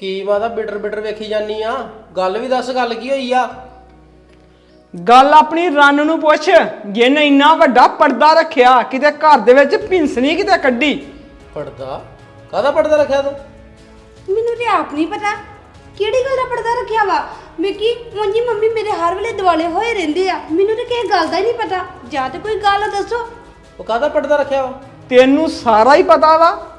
ਕੀ ਮਾਤਾ bitter bitter ਵੇਖੀ ਜਾਨੀ ਆ? ਗੱਲ ਵੀ ਦੱਸ ਗੱਲ ਕੀ ਹੋਈ ਆ? ਗੱਲ ਆਪਣੀ ਰੰਨ ਨੂੰ ਪੁੱਛ ਜਿਹਨੇ ਇੰਨਾ ਵੱਡਾ ਪਰਦਾ ਰੱਖਿਆ ਕਿਤੇ ਘਰ ਦੇ ਵਿੱਚ ਪਿੰਸਣੀ ਕਿਤੇ ਕੱਢੀ। ਪੜਦਾ ਕਾਹਦਾ ਪੜਦਾ ਰੱਖਿਆ ਤੂੰ? ਮੈਨੂੰ ਤੇ ਆਪ ਨਹੀਂ ਪਤਾ। ਕਿਹੜੀ ਗੱਲ ਦਾ ਪਰਦਾ ਰੱਖਿਆ ਵਾ? ਮਿੱਕੀ ਮੁੰਜੀ ਮੰਮੀ ਮੇਰੇ ਹਰ ਵੇਲੇ ਦਿਵਾਲੇ ਹੋਏ ਰਹਿੰਦੇ ਆ। ਮੈਨੂੰ ਤੇ ਕਿਸੇ ਗੱਲ ਦਾ ਹੀ ਨਹੀਂ ਪਤਾ। ਜਾਂ ਤੇ ਕੋਈ ਗੱਲ ਦੱਸੋ। ਉਹ ਕਾਹਦਾ ਪੜਦਾ ਰੱਖਿਆ ਵਾ? ਤੈਨੂੰ ਸਾਰਾ ਹੀ ਪਤਾ ਵਾ।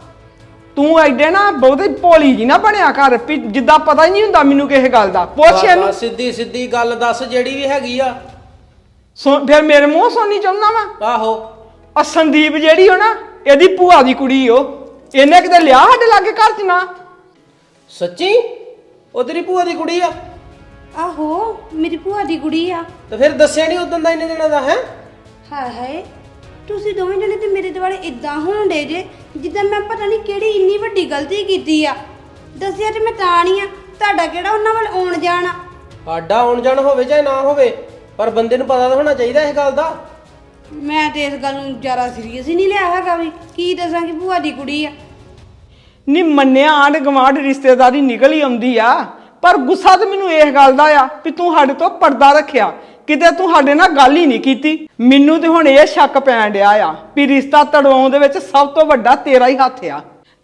ਤੂੰ ਐਡੇ ਨਾ ਬਹੁਤੇ ਭੋਲੀ ਜੀ ਨਾ ਬਣਿਆ ਕਰ ਵੀ ਜਿੱਦਾਂ ਪਤਾ ਹੀ ਨਹੀਂ ਹੁੰਦਾ ਮੈਨੂੰ ਕਿਸੇ ਗੱਲ ਦਾ। ਪੁੱਛ ਇਹਨੂੰ। ਸਿੱਧੀ ਸਿੱਧੀ ਗੱਲ ਦੱਸ ਜਿਹੜੀ ਵੀ ਹੈਗੀ ਆ। ਸੁਣ- ਫਿਰ ਮੇਰੇ ਮੂੰਹ ਸੁਣਨੀ ਚਾਹੁੰਦਾ ਵਾ? ਆਹੋ। ਆ ਸੰਦੀਪ ਜਿਹੜੀ ਹੋ ਨਾ ਇਹਦੀ ਭੂਆ ਦੀ ਕੁੜੀ ਉਹ ਇਹਨੇ ਕਿਤੇ ਲਿਆ ਸਾਡੇ ਲਾਗੇ ਘਰ ਚ ਨਾ? ਸੱਚੀ? ਉਹ ਤੇਰੀ ਭੂਆ ਦੀ ਕੁੜੀ ਆ? ਆਹੋ ਮੇਰੀ ਭੂਆ ਦੀ ਕੁੜੀ ਆ। ਤੇ ਫਿਰ ਦੱਸਿਆ ਨਹੀਂ ਉਦੋਂ ਦਾ ਇੰਨੇ ਦਿਨਾਂ ਦਾ ਹੈ? ਹਾਏ ਹਾਏ। ਤੁਸੀਂ ਦੋਵੇਂ ਜਣੇ ਤੇ ਮੇਰੇ ਦੁਆਲੇ ਇਦਾਂ ਹੋਣਦੇ ਜੇ ਜਿੱਦਾਂ ਮੈਂ ਪਤਾ ਨਹੀਂ ਕਿਹੜੀ ਇੰਨੀ ਵੱਡੀ ਗਲਤੀ ਕੀਤੀ ਆ। ਦੱਸਿਆ ਤੇ ਮੈਂ ਤਾਂ ਨਹੀਂ ਆ ਤੁਹਾਡਾ ਕਿਹੜਾ ਉਹਨਾਂ ਵੱਲ ਆਉਣ ਜਾਣਾ ਸਾਡਾ ਆਉਣ ਜਾਣ ਹੋਵੇ ਚਾਹੇ ਨਾ ਹੋਵੇ ਪਰ ਬੰਦੇ ਨੂੰ ਪਤਾ ਤਾਂ ਹੋਣਾ ਚਾਹੀਦਾ ਇਸ ਗੱਲ ਦਾ। ਮੈਂ ਤੇ ਇਸ ਗੱਲ ਨੂੰ ਜ਼ਿਆਦਾ ਸੀਰੀਅਸ ਹੀ ਨਹੀਂ ਲਿਆ ਹੈਗਾ ਵੀ ਕੀ ਦੱਸਾਂ ਕਿ ਭੂਆ ਦੀ ਕੁੜੀ ਆ। ਨੀ ਮੰਨਿਆ ਆਂਡ ਗਵਾਂਡ ਰਿਸ਼ਤੇਦਾਰੀ ਨਿਕਲ ਹੀ ਆਉਂਦੀ ਆ ਪਰ ਗੁੱਸਾ ਤੇ ਮੈਨੂੰ ਇਸ ਗੱਲ ਦਾ ਆ ਵੀ ਤੂੰ ਸਾਡੇ ਤੋਂ ਪਰਦਾ ਰੱਖਿਆ। ਕਿਤੇ ਤੂੰ ਸਾਡੇ ਨਾਲ ਗੱਲ ਹੀ ਨਹੀਂ ਕੀਤੀ। ਮੈਨੂੰ ਤੇ ਹੁਣ ਇਹ ਸ਼ੱਕ ਪੈਣ ਡਿਆ ਆ ਵੀ ਰਿਸ਼ਤਾ ਤੜਵਾਉਣ ਦੇ ਵਿੱਚ ਸਭ ਤੋਂ ਵੱਡਾ ਤੇਰਾ ਹੀ ਹੱਥ ਆ।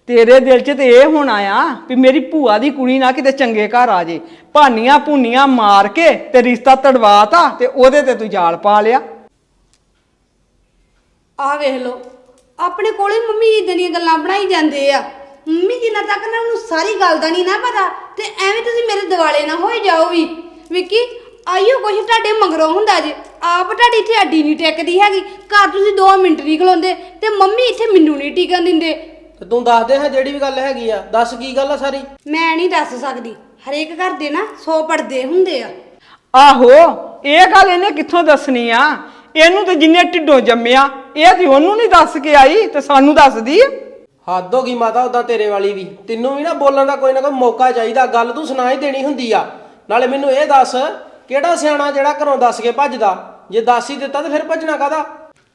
ਤੇਰੇ ਦਿਲ 'ਚ ਤੇ ਇਹ ਹੋਣਾ ਆ ਵੀ ਮੇਰੀ ਭੂਆ ਦੀ ਕੁੜੀ ਨਾ ਕਿਤੇ ਚੰਗੇ ਘਰ ਆ ਜੇ। ਭਾਨੀਆਂ ਭੂਨੀਆਂ ਮਾਰ ਕੇ ਤੇ ਰਿਸ਼ਤਾ ਤੜਵਾਤਾ ਤੇ ਉਹਦੇ ਤੇ ਤੂੰ ਜਾਲ ਪਾ ਲਿਆ। ਆ ਵੇਖ ਲੋ ਆਪਣੇ ਕੋਲੇ ਮੰਮੀ ਇਦਾਂ ਦੀਆਂ ਗੱਲਾਂ ਬਣਾਈ ਜਾਂਦੇ ਆ। ਮੰਮੀ ਜਿੰਨਾ ਤੱਕ ਨਾ ਉਹਨੂੰ ਸਾਰੀ ਗੱਲ ਦਾ ਨਹੀਂ ਨਾ ਪਤਾ ਤੇ ਐਵੇਂ ਤੁਸੀਂ ਮੇਰੇ ਦਿਵਾਲੇ ਨਾ ਹੋਈ ਜਾਓ ਵੀ। ਵਿੱਕੀ ਆਇਓ ਕੁਛ ਤੁਹਾਡੇ ਮਗਰੋਂ ਹੁੰਦਾ ਜੇ। ਆਪ ਤੁਹਾਡੀ ਇੱਥੇ ਅੱਡੀ ਨਹੀਂ ਟਿਕਦੀ ਹੈਗੀ। ਘਰ ਤੁਸੀਂ 2 ਮਿੰਟ ਨਹੀਂ ਖਲੋਂਦੇ ਤੇ ਮੰਮੀ ਇੱਥੇ ਮੈਨੂੰ ਨਹੀਂ ਟਿਕਣ ਦਿੰਦੇ। ਤੇ ਤੂੰ ਦੱਸ ਦੇ ਹਾਂ ਜਿਹੜੀ ਵੀ ਗੱਲ ਹੈਗੀ ਆ। ਦੱਸ ਕੀ ਗੱਲ ਆ ਸਾਰੀ? ਮੈਂ ਨਹੀਂ ਦੱਸ ਸਕਦੀ। ਹਰੇਕ ਘਰ ਦੇ ਨਾ 100 ਪਰਦੇ ਹੁੰਦੇ ਆ। ਆਹੋ ਇਹ ਗੱਲ ਇਹਨੇ ਕਿੱਥੋਂ ਦੱਸਣੀ ਆ? ਇਹਨੂੰ ਤੇ ਜਿੰਨੇ ਢਿੱਡੋਂ ਜੰਮਿਆ ਇਹ ਤੇ ਉਹਨੂੰ ਨਹੀਂ ਦੱਸ ਕੇ ਆਈ ਤੇ ਸਾਨੂੰ ਦੱਸਦੀ ਆ। ਹੱਦ ਹੋ ਗਈ ਮਾਤਾ ਉਦਾਂ ਤੇਰੇ ਵਾਲੀ ਵੀ। ਤੈਨੂੰ ਵੀ ਨਾ ਬੋਲਣ ਦਾ ਕੋਈ ਨਾ ਕੋਈ ਮੌਕਾ ਚਾਹੀਦਾ। ਗੱਲ ਤੂੰ ਸੁਣਾ ਹੀ ਦੇਣੀ ਹੁੰਦੀ ਆ। ਨਾਲੇ ਮੈਨੂੰ ਇਹ ਦੱਸ ਕਿਹੜਾ ਸਿਆਣਾ ਜਿਹੜਾ ਘਰੋਂ ਦੱਸ ਕੇ ਭੱਜਦਾ? ਜੇ ਦੱਸ ਹੀ ਦਿੱਤਾ ਤੇ ਫਿਰ ਭੱਜਣਾ ਕਾਦਾ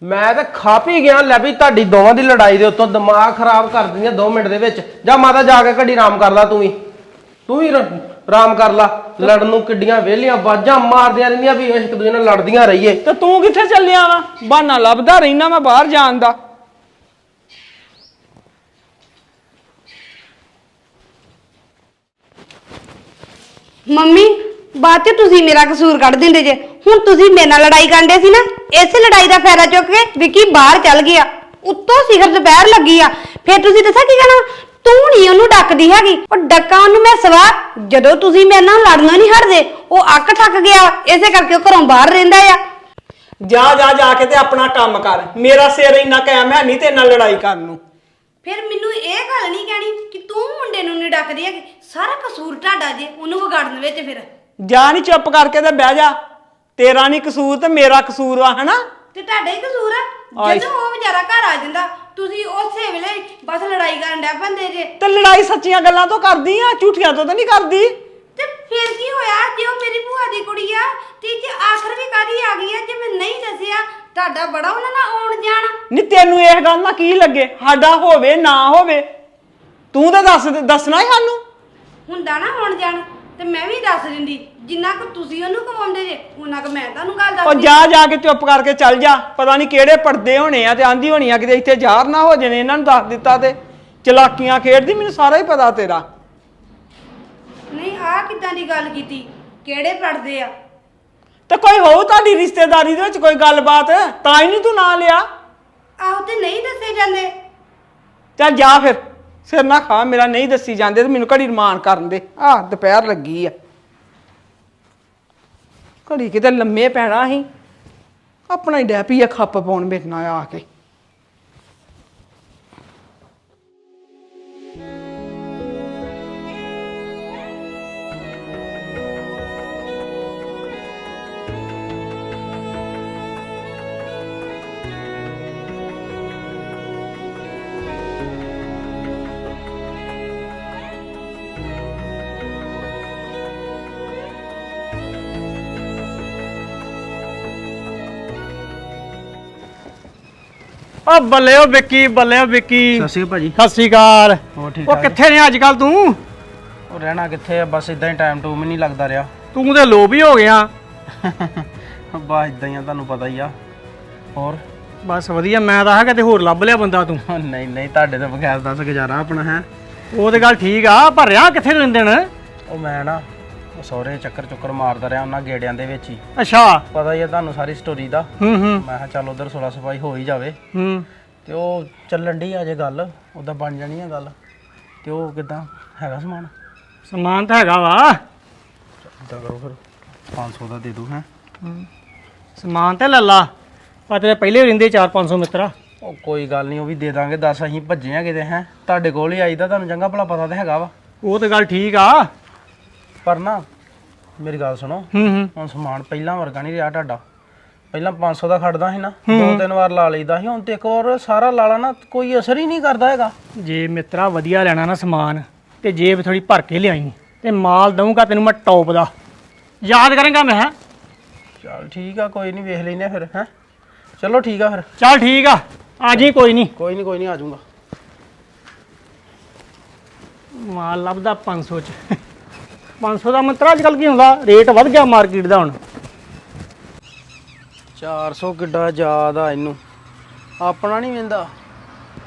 ਮੈਂ ਤਾਂ ਖਾਪ ਹੀ ਗਿਆ ਲੈ ਵੀ ਤੁਹਾਡੀ ਦੋਵਾਂ ਦੀ ਲੜਾਈ ਦੇ ਉੱਤੋਂ ਦਿਮਾਗ ਖਰਾਬ ਕਰ ਦਿੰਦੀਆਂ 2 ਮਿੰਟ ਦੇ ਵਿੱਚ। ਜਾ ਮਾਤਾ ਜਾ ਕੇ ਘੜੀ ਆਰਾਮ ਕਰ ਲਾ ਤੂੰ ਵੀ। ਤੂੰ ਵੀ ਰ- ਆਰਾਮ ਕਰ ਲਾ। ਲੜਨ ਨੂੰ ਕਿੱਡੀਆਂ ਵਿਹਲੀਆਂ ਬਾਜਾਂ ਮਾਰਦੀਆਂ ਰਹਿੰਦੀਆਂ ਵੀ ਇੱਕ ਦੂਜੇ ਨਾਲ ਲੜਦੀਆਂ ਰਹੀਏ। ਤੇ ਤੂੰ ਕਿੱਥੇ ਚੱਲਿਆ ਵਾ? ਬਹਾਨਾ ਲੱਭਦਾ ਰਹਿਣਾ ਮੈਂ ਬਾਹਰ ਜਾਣ ਦਾ। ਮੰਮੀ ਬਾਅਦ ਚ ਤੁਸੀਂ ਮੇਰਾ ਕਸੂਰ ਕੱਢ ਦਿੰਦੇ ਜੇ। ਹੁਣ ਤੁਸੀਂ ਮੇਰੇ ਨਾਲ ਲੜਾਈ ਕਰਦੇ ਸੀ ਨਾ ਇਸੇ ਲੜਾਈ ਦਾ ਫਾਇਦਾ ਚੁੱਕ ਕੇ ਵਿੱਕੀ ਬਾਹਰ ਚੱਲ ਗਿਆ। ਉੱਤੋਂ ਸਿਖਰ ਦੁਪਹਿਰ ਲੱਗੀ ਆ। ਫਿਰ ਤੁਸੀਂ ਦੱਸਾਂ ਕੀ ਕਹਿਣਾ? ਤੂੰ ਨਹੀਂ ਉਹਨੂੰ ਡੱਕਦੀ ਹੈਗੀ। ਉਹ ਡੱਕਾ ਉਹਨੂੰ ਮੈਂ ਸਵਾ ਜਦੋਂ ਤੁਸੀਂ ਮੇਰੇ ਨਾਲ ਲੜਨਾ ਨਹੀਂ ਹਟਦੇ ਉਹ ਅੱਕ ਠੱਕ ਗਿਆ। ਇਸੇ ਕਰਕੇ ਉਹ ਘਰੋਂ ਬਾਹਰ ਰਹਿੰਦਾ ਆ। ਜਾ ਜਾ ਜਾ ਕੇ ਤੇ ਆਪਣਾ ਕੰਮ ਕਰ। ਮੇਰਾ ਸਿਰ ਇੰਨਾ ਕਾਇਮ ਹੈ ਨਹੀਂ ਤੇ ਨਾਲ ਲੜਾਈ ਕਰਨ ਨੂੰ। ਫਿਰ ਮੈਨੂੰ ਇਹ ਗੱਲ ਨਹੀਂ ਕਹਿਣੀ ਕਿ ਤੂੰ ਮੁੰਡੇ ਨੂੰ ਨਹੀਂ ਡੱਕਦੀ ਹੈਗੀ। ਸਾਰਾ ਕਸੂਰ ਤੁਹਾਡਾ ਜੇ ਉਹਨੂੰ ਵਿਗਾੜਨ ਵਿੱਚ ਫਿਰ। ਜਾ ਨਹੀਂ ਚੁੱਪ ਕਰਕੇ ਤੇ ਬਹਿ ਜਾ। ਤੇਰਾ ਨਹੀਂ ਕਸੂਰ ਤੇ ਮੇਰਾ ਕਸੂਰ ਵਾ ਹਨਾ? ਤੇ ਤੁਹਾਡਾ ਹੀ ਕਸੂਰ ਆ। ਆਈ। ਜਦੋਂ ਉਹ ਵਿਚਾਰਾ ਘਰ ਆ ਜਾਂਦਾ ਤੁਸੀਂ ਉਸੇ ਵੇਲੇ ਬਸ ਲੜਾਈ ਕਰਨ ਡੈ ਪੰਦੇ ਜੇ। ਤੇ ਲੜਾਈ ਸੱਚੀਆਂ ਗੱਲਾਂ ਤੋਂ ਕਰਦੀ ਆ ਝੂਠੀਆਂ ਤੋਂ ਤਾਂ ਨਹੀਂ ਕਰਦੀ? ਤੇ ਫਿਰ ਕੀ ਹੋਇਆ ਜੇ ਉਹ ਮੇਰੀ ਭੂਆ ਦੀ ਕੁੜੀ ਆ ਤੇ ਜੇ ਆਖਰ ਵੀ ਕਾਦੀ ਆ ਗਈ ਆ ਜੇ ਮੈਂ ਨਹੀਂ ਦੱਸਿਆ ਤੁਹਾਡਾ ਬੜਾ ਉਹਨਾਂ ਨਾਲ ਆਉਣ ਜਾਣ। ਨਹੀਂ ਤੈਨੂੰ ਇਹ ਗੱਲ ਨਾਲ ਕੀ ਲੱਗੇ? ਸਾਡਾ ਹੋਵੇ ਨਾ ਹੋਵੇ। ਤੂੰ ਤਾਂ ਦੱਸ ਦੱਸਣਾ ਹੀ ਸਾਨੂੰ। ਹੁੰਦਾ ਨਾ ਆਉਣ ਜਾਣ। ਤੇ ਮੈਂ ਵੀ ਦੱਸ ਦਿੰਦੀ ਜਿੰਨਾ ਕੁ ਤੁਸੀਂ ਉਹਨੂੰ ਕਮਾਉਂਦੇ ਜੇ ਉਹਨਾਂ ਕੁ ਮੈਂ ਤੁਹਾਨੂੰ ਗੱਲ ਉਹ ਦੱਸਦੀ ਜਾ ਜਾ ਕੇ ਚੁੱਪ ਕਰਕੇ ਚੱਲ ਜਾ। ਪਤਾ ਨਹੀਂ ਕਿਹੜੇ ਪਰਦੇ ਹੋਣੇ ਆ ਤੇ ਆਂਦੀ ਹੋਣੀ ਆ ਕਿਤੇ ਇੱਥੇ ਜ਼ਾਹਰ ਨਾ ਹੋ ਜਾਣੇ ਇਹਨਾਂ ਨੂੰ ਦੱਸ ਦਿੱਤਾ ਤੇ। ਚਲਾਕੀਆਂ ਖੇਡਦੀ ਮੈਨੂੰ ਸਾਰਾ ਹੀ ਪਤਾ ਤੇਰਾ। ਨਹੀਂ ਆ ਕਿਦਾਂ ਦੀ ਗੱਲ ਕੀਤੀ? ਕਿਹੜੇ ਪੜਦੇ ਆ? ਤੇ ਕੋਈ ਹੋਊ ਤੁਹਾਡੀ ਰਿਸ਼ਤੇਦਾਰੀ ਦੇ ਵਿੱਚ ਕੋਈ ਗੱਲਬਾਤ? ਤਾਂ ਹੀ ਨਹੀਂ ਤੂੰ ਨਾਂ ਲਿਆ। ਆਹੋ ਤੇ ਨਹੀਂ ਦੱਸੇ ਜਾਂਦੇ। ਚੱਲ ਜਾ ਫਿਰ। ਸਿਰ ਨਾ ਖਾ, ਮੇਰਾ ਨਹੀਂ ਦੱਸੀ ਜਾਂਦੇ ਤੇ ਮੈਨੂੰ ਘੜੀ ਰਮਾਨ ਕਰਨ ਦੇ। ਆ ਦੁਪਹਿਰ ਲੱਗੀ ਆ। ਘੜੀ ਕਿਤੇ ਲੰਮੇ ਪੈਣਾ ਸੀ ਆਪਣਾ ਹੀ ਡੈਪੀ ਆ ਖੱਪ ਪਾਉਣ ਮੇਰੇ ਨਾਲ ਆ ਕੇ। ਓ ਬੱਲੇ ਓ ਵਿੱਕੀ। ਬੱਲੇ ਓ ਵਿੱਕੀ ਸਸੀ ਭਾਜੀ। ਸਤਿ ਸ਼੍ਰੀ ਅਕਾਲ। ਹੋਰ ਠੀਕ ਉਹ ਕਿੱਥੇ ਨੇ ਅੱਜ ਕੱਲ ਤੂੰ? ਉਹ ਰਹਿਣਾ ਕਿੱਥੇ ਆ ਬਸ ਇਦਾਂ ਹੀ ਟਾਈਮ ਟੂਮ ਹੀ ਨਹੀਂ ਲੱਗਦਾ ਰਿਹਾ। ਤੂੰ ਤੇ ਲੋਭ ਹੀ ਹੋ ਗਿਆ। ਬਸ ਇਦਾਂ ਹੀ ਆ ਤੁਹਾਨੂੰ ਪਤਾ ਹੀ ਆ। ਹੋਰ? ਬਸ ਵਧੀਆ ਮੈਂ ਤਾਂ ਆ ਕਿਤੇ ਹੋਰ ਲੱਭ ਲਿਆ ਬੰਦਾ ਤੂੰ। ਨਹੀਂ ਨਹੀਂ ਤੁਹਾਡੇ ਤੋਂ ਬਗੈਰ ਦੱਸ ਗੁਜ਼ਾਰਾ ਆਪਣਾ ਹੈ। ਉਹ ਤੇ ਗੱਲ ਠੀਕ ਆ ਪਰ ਰਿਹਾ ਕਿੱਥੇ ਲੈਣ ਦੇਣ ਉਹ ਮੈਂ ਨਾ ਸਹੁਰੇ ਚੱਕਰ ਚੁੱਕਰ ਮਾਰਦਾ ਰਿਹਾ ਉਹਨਾਂ ਗੇੜਿਆਂ ਦੇ ਵਿੱਚ ਹੀ। ਅੱਛਾ। ਪਤਾ ਹੀ ਆ ਤੁਹਾਨੂੰ ਸਾਰੀ ਸਟੋਰੀ ਦਾ। ਹੂੰ ਹੂੰ। ਮੈਂ ਕਿਹਾ ਚੱਲ ਉਧਰ 16 ਸਫ਼ਾਈ ਹੋ ਹੀ ਜਾਵੇ। ਹੂੰ। ਤੇ ਉਹ ਚੱਲਣ ਦੀ ਆ ਜੇ ਗੱਲ ਉਹਦਾ ਬਣ ਜਾਣੀ ਆ ਗੱਲ। ਤੇ ਉਹ ਕਿਦਾਂ? ਹੈਗਾ ਸਮਾਨ? ਸਮਾਨ ਤਾਂ ਹੈਗਾ ਵਾ। ਇਦਾਂ ਕਰੋ ਫਿਰ 500 ਦਾ ਦੇ ਦੂ ਹੈ। ਸਮਾਨ ਤੇ ਲੱਲਾ ਪਰ ਤੇਰੇ ਪਹਿਲੇ ਰਹਿੰਦੇ 4-500 ਮਿੱਤਰਾ। ਉਹ ਕੋਈ ਗੱਲ ਨਹੀਂ ਉਹ ਵੀ ਦੇ ਦਾਂਗੇ ਦੱਸ ਅਸੀਂ ਭੱਜੇ ਆ ਕਿਤੇ ਹੈ। ਤੁਹਾਡੇ ਕੋਲ ਹੀ ਆਈਦਾ ਤੁਹਾਨੂੰ ਚੰਗਾ ਭਲਾ ਪਤਾ ਤਾਂ ਹੈਗਾ ਵਾ। ਉਹ ਤੇ ਗੱਲ ਠੀਕ ਆ। ਪਰ ਨਾ ਮੇਰੀ ਗੱਲ ਸੁਣੋ। ਹੂੰ ਹੂੰ। ਹੁਣ ਸਮਾਨ ਪਹਿਲਾਂ ਵਰਗਾ ਨਹੀਂ ਰਿਹਾ ਤੁਹਾਡਾ। ਪਹਿਲਾਂ 500 ਦਾ ਖੜਦਾ ਸੀ ਨਾ ਦੋ ਤਿੰਨ ਵਾਰ ਲਾ ਲਈਦਾ ਸੀ ਹੁਣ ਤੇ ਇੱਕ ਵਾਰ ਸਾਰਾ ਲਾਲਾ ਨਾ ਕੋਈ ਅਸਰ ਹੀ ਨਹੀਂ ਕਰਦਾ ਹੈਗਾ। ਜੇ ਮਿੱਤਰਾ ਵਧੀਆ ਲੈਣਾ ਨਾ ਸਮਾਨ ਤੇ ਜੇਬ ਥੋੜੀ ਭਰ ਕੇ ਲਿਆਈ ਤੇ ਮਾਲ ਦਊਂਗਾ ਤੈਨੂੰ ਮੈਂ ਟੌਪ ਦਾ। ਯਾਦ ਕਰਾਂਗਾ ਮੈਂ? ਚਲ ਠੀਕ ਆ ਕੋਈ ਨਹੀਂ ਵੇਖ ਲੈਨੇ ਫਿਰ ਹੈ? ਚਲੋ ਠੀਕ ਆ ਫਿਰ। ਚੱਲ ਠੀਕ ਆ ਆ ਜੀ ਕੋਈ ਨਹੀਂ। ਕੋਈ ਨਹੀਂ ਕੋਈ ਨਹੀਂ ਆ ਜਾਊਂਗਾ। ਮਾਲ ਲੱਭਦਾ 500 ਚ। 500 ਦਾ ਮਿੱਤਰਾ ਅੱਜ ਕੱਲ ਕੀ ਹੁੰਦਾ? ਰੇਟ ਵੱਧ ਗਿਆ ਮਾਰਕੀਟ ਦਾ ਹੁਣ। 400 ਕਿੱਡਾ ਜ਼ਿਆਦਾ ਇਹਨੂੰ। ਆਪਣਾ ਨਹੀਂ ਵਿੰਦਾ।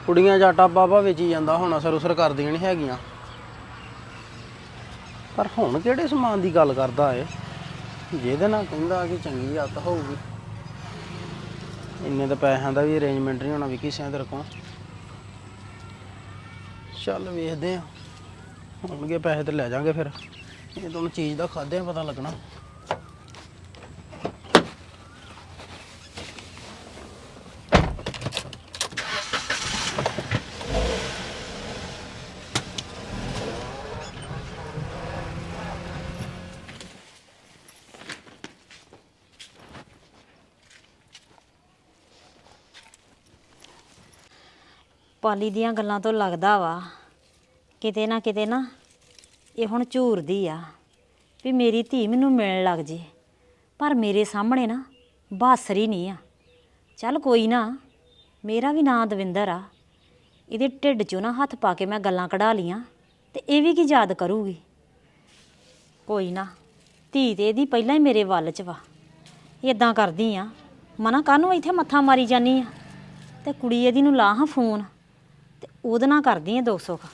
ਕੁੜੀਆਂ ਜਾਟਾ ਬਾਬਾ ਵੇਚੀ ਜਾਂਦਾ, ਹੁਣ ਅਸਰ ਕਰਦੀਆਂ ਨਹੀਂ ਹੈਗੀਆਂ। ਪਰ ਹੁਣ ਕਿਹੜੇ ਸਮਾਨ ਦੀ ਗੱਲ ਕਰਦਾ ਏ ਜਿਹਦੇ ਨਾਲ ਕਹਿੰਦਾ ਕਿ ਚੰਗੀ ਹੱਤ ਹੋਊਗੀ। ਇੰਨੇ ਤਾਂ ਪੈਸਿਆਂ ਦਾ ਵੀ ਅਰੇਂਜਮੈਂਟ ਨਹੀਂ ਹੋਣਾ ਵਿੱਕੀ ਸਿਆਂ ਤੇਰੇ ਕੋਲ। ਚੱਲ ਵੇਖਦੇ ਆ ਹੋਣਗੇ ਪੈਸੇ ਤੇ ਲੈ ਜਾਾਂਗੇ ਫਿਰ। ਇਹ ਚੀਜ਼ ਦਾ ਖਾਦਿਆਂ ਪਤਾ ਲੱਗਣਾ। ਪਾਲੀ ਦੀਆਂ ਗੱਲਾਂ ਤੋਂ ਲੱਗਦਾ ਵਾ, ਕਿਤੇ ਨਾ ਕਿਤੇ ਨਾ ਇਹ ਹੁਣ ਝੂਰਦੀ ਆ ਵੀ ਮੇਰੀ ਧੀ ਮੈਨੂੰ ਮਿਲਣ ਲੱਗ ਜੇ। ਪਰ ਮੇਰੇ ਸਾਹਮਣੇ ਨਾ ਬਾਸਰੀ ਨਹੀਂ ਆ। ਚੱਲ ਕੋਈ ਨਾ, ਮੇਰਾ ਵੀ ਨਾਂ ਦਵਿੰਦਰ ਆ। ਇਹਦੇ ਢਿੱਡ 'ਚੋਂ ਨਾ ਹੱਥ ਪਾ ਕੇ ਮੈਂ ਗੱਲਾਂ ਕਢਾ ਲੀਆਂ ਤੇ ਇਹ ਵੀ ਕੀ ਯਾਦ ਕਰੂਗੀ। ਕੋਈ ਨਾ, ਧੀ ਤੇ ਇਹਦੀ ਪਹਿਲਾਂ ਹੀ ਮੇਰੇ ਵੱਲ 'ਚ ਵਾ। ਇਦਾਂ ਕਰਦੀ ਆ। ਮਨਾ ਕਾਹਨੂੰ ਇੱਥੇ ਮੱਥਾ ਮਾਰੀ ਜਾਨੀ ਆ? ਤੇ ਕੁੜੀ ਇਹਦੀ ਨੂੰ ਲਾ ਹਾਂ ਫੋਨ ਤੇ ਉਹਦੇ ਨਾਲ ਕਰਦੀ ਆ ਦੁੱਖ ਸੁੱਖ।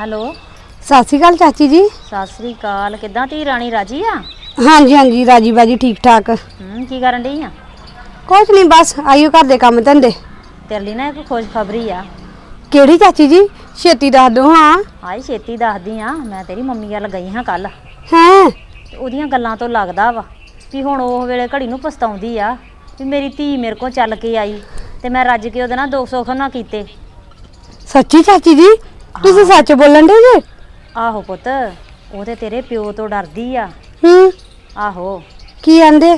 ਹੈਲੋ। ਸਤਿ ਸ਼੍ਰੀ ਅਕਾਲ ਚਾਚੀ ਜੀ। ਸਤਿ ਸ੍ਰੀ ਅਕਾਲ। ਕਿੱਦਾਂ ਤੀ ਰਾਣੀ ਰਾਜੀ ਆ? ਹਾਂਜੀ ਹਾਂਜੀ ਰਾਜੀ ਬਾਜੀ ਠੀਕ ਠਾਕ। ਹੂੰ ਕੀ ਕਰਨ ਡਈ ਆ? ਕੁਛ ਨਹੀਂ ਬਸ ਆਇਓ ਘਰ ਦੇ ਕੰਮ ਧੰਦੇ। ਤੇਰੇ ਲਈ ਨਾ ਇੱਕ ਖੁਸ਼ ਖਬਰੀ ਆ। ਕਿਹੜੀ ਚਾਚੀ ਜੀ? ਛੇਤੀ ਦੱਸ ਦੋ ਹਾਂ। ਆਈ ਛੇਤੀ ਦੱਸਦੀ ਆ। ਮੈਂ ਤੇਰੀ ਮੰਮੀ ਵੱਲ ਗਈ ਹਾਂ ਕੱਲ ਹੈਂ? ਉਹਦੀਆਂ ਗੱਲਾਂ ਤੋਂ ਲੱਗਦਾ ਵਾ ਵੀ ਹੁਣ ਉਹ ਵੇਲੇ ਘੜੀ ਨੂੰ ਪਛਤਾਉਂਦੀ ਆ ਵੀ ਮੇਰੀ ਧੀ ਮੇਰੇ ਕੋਲ ਚੱਲ ਕੇ ਆਈ ਤੇ ਮੈਂ ਰੱਜ ਕੇ ਉਹਦੇ ਨਾਲ ਦੁੱਖ ਸੁੱਖ ਨਾ ਕੀਤੇ। ਸੱਚੀ ਚਾਚੀ ਜੀ? ਤੁਸੀਂ ਸੱਚ ਬੋਲਣ ਦੇ ਜੀ? ਆਹੋ ਪੁੱਤ ਉਹ ਤੇ ਤੇਰੇ ਪਿਓ ਤੋਂ ਡਰਦੀ ਆ। ਹੂੰ। ਆਹੋ। ਕੀ ਆਂਦੇ?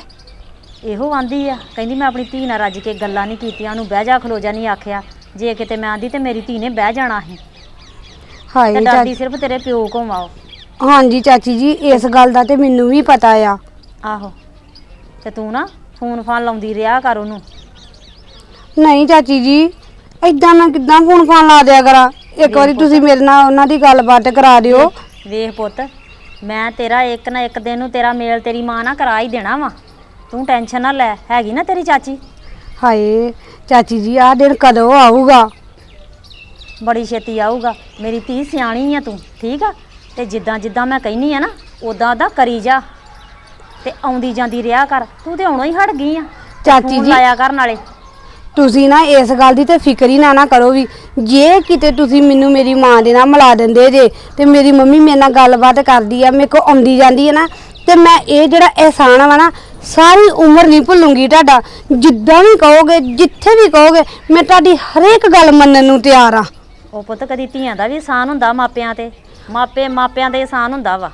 ਇਹੋ ਆਂਦੀ ਆ ਕਹਿੰਦੀ ਮੈਂ ਆਪਣੀ ਧੀ ਨਾਲ ਰੱਜ ਕੇ ਗੱਲਾਂ ਨਹੀਂ ਕੀਤੀਆਂ ਉਹਨੂੰ ਬਹਿ ਜਾ ਖਲੋ ਜਾ ਨਹੀਂ ਆਖਿਆ। ਜੇ ਕਿਤੇ ਮੈਂ ਆਂਦੀ ਤੇ ਮੇਰੀ ਧੀ ਨੇ ਬਹਿ ਜਾਣਾ ਸੀ। ਹਾਏ ਤੇ ਚਾਚੀ। ਸਿਰਫ ਤੇਰੇ ਪਿਓ ਕੋਲ ਆਓ ਹਾਂਜੀ ਚਾਚੀ ਜੀ ਇਸ ਗੱਲ ਦਾ ਤੇ ਮੈਨੂੰ ਵੀ ਪਤਾ ਆ। ਆਹੋ। ਤੇ ਤੂੰ ਨਾ ਫੋਨ ਫਾਨ ਲਾਉਂਦੀ ਰਿਹਾ ਕਰ ਉਹਨੂੰ। ਨਹੀਂ ਚਾਚੀ ਜੀ ਏਦਾਂ ਮੈਂ ਕਿੱਦਾਂ ਫੋਨ ਫਾਨ ਲਾ ਦਿਆ ਕਰਾਂ? ਇੱਕ ਵਾਰੀ ਤੁਸੀਂ ਮੇਰੇ ਨਾਲ ਉਹਨਾਂ ਦੀ ਗੱਲਬਾਤ ਕਰਾ ਦਿਓ। ਵੇਖ ਪੁੱਤ ਮੈਂ ਤੇਰਾ ਇੱਕ ਨਾ ਇੱਕ ਦਿਨ ਨੂੰ ਤੇਰਾ ਮੇਲ ਤੇਰੀ ਮਾਂ ਨਾਲ ਕਰਾ ਹੀ ਦੇਣਾ ਵਾ। ਤੂੰ ਟੈਨਸ਼ਨ ਨਾ ਲੈ ਹੈਗੀ ਨਾ ਤੇਰੀ ਚਾਚੀ? ਹਾਏ ਚਾਚੀ ਜੀ ਆਹ ਦਿਨ ਕਦੋਂ ਆਊਗਾ? ਬੜੀ ਛੇਤੀ ਆਊਗਾ ਮੇਰੀ ਧੀ ਸਿਆਣੀ ਆ ਤੂੰ ਠੀਕ ਆ? ਤੇ ਜਿੱਦਾਂ ਜਿੱਦਾਂ ਮੈਂ ਕਹਿਨੀ ਆ ਨਾ ਉਦਾਂ ਉਦਾਂ ਕਰੀ ਜਾ। ਤੇ ਆਉਂਦੀ ਜਾਂਦੀ ਰਿਹਾ ਕਰ ਤੂੰ ਤੇ ਆਉਣੋਂ ਹੀ ਹਟ ਗਈ ਆ। ਚਾਚੀ ਫੋਨ ਜੀ ਲਾਇਆ ਕਰ ਨਾਲੇ। ਤੁਸੀਂ ਨਾ ਇਸ ਗੱਲ ਦੀ ਤੇ ਫਿਕਰ ਹੀ ਨਾ ਨਾ ਕਰੋ ਵੀ ਜੇ ਕਿਤੇ ਤੁਸੀਂ ਮੈਨੂੰ ਮੇਰੀ ਮਾਂ ਦੇ ਨਾਲ ਮਿਲਾ ਦਿੰਦੇ ਜੇ ਤੇ ਮੇਰੀ ਮੰਮੀ ਮੇਰੇ ਨਾਲ ਗੱਲਬਾਤ ਕਰਦੀ ਆ ਮੇਰੇ ਕੋ ਆਉਂਦੀ ਜਾਂਦੀ ਹੈ ਨਾ ਤੇ ਮੈਂ ਇਹ ਜਿਹੜਾ ਅਹਿਸਾਨ ਵਾ ਨਾ ਸਾਰੀ ਉਮਰ ਨਹੀਂ ਭੁੱਲੂੰਗੀ ਤੁਹਾਡਾ। ਜਿੱਦਾਂ ਵੀ ਕਹੋਗੇ ਜਿੱਥੇ ਵੀ ਕਹੋਗੇ ਮੈਂ ਤੁਹਾਡੀ ਹਰੇਕ ਗੱਲ ਮੰਨਣ ਨੂੰ ਤਿਆਰ ਆ। ਉਹ ਪੁੱਤ ਕਦੀ ਧੀਆਂ ਦਾ ਵੀ ਆਸਾਨ ਹੁੰਦਾ ਮਾਪਿਆਂ ਤੇ? ਮਾਪੇ ਮਾਪਿਆਂ ਦੇ ਆਸਾਨ ਹੁੰਦਾ ਵਾ।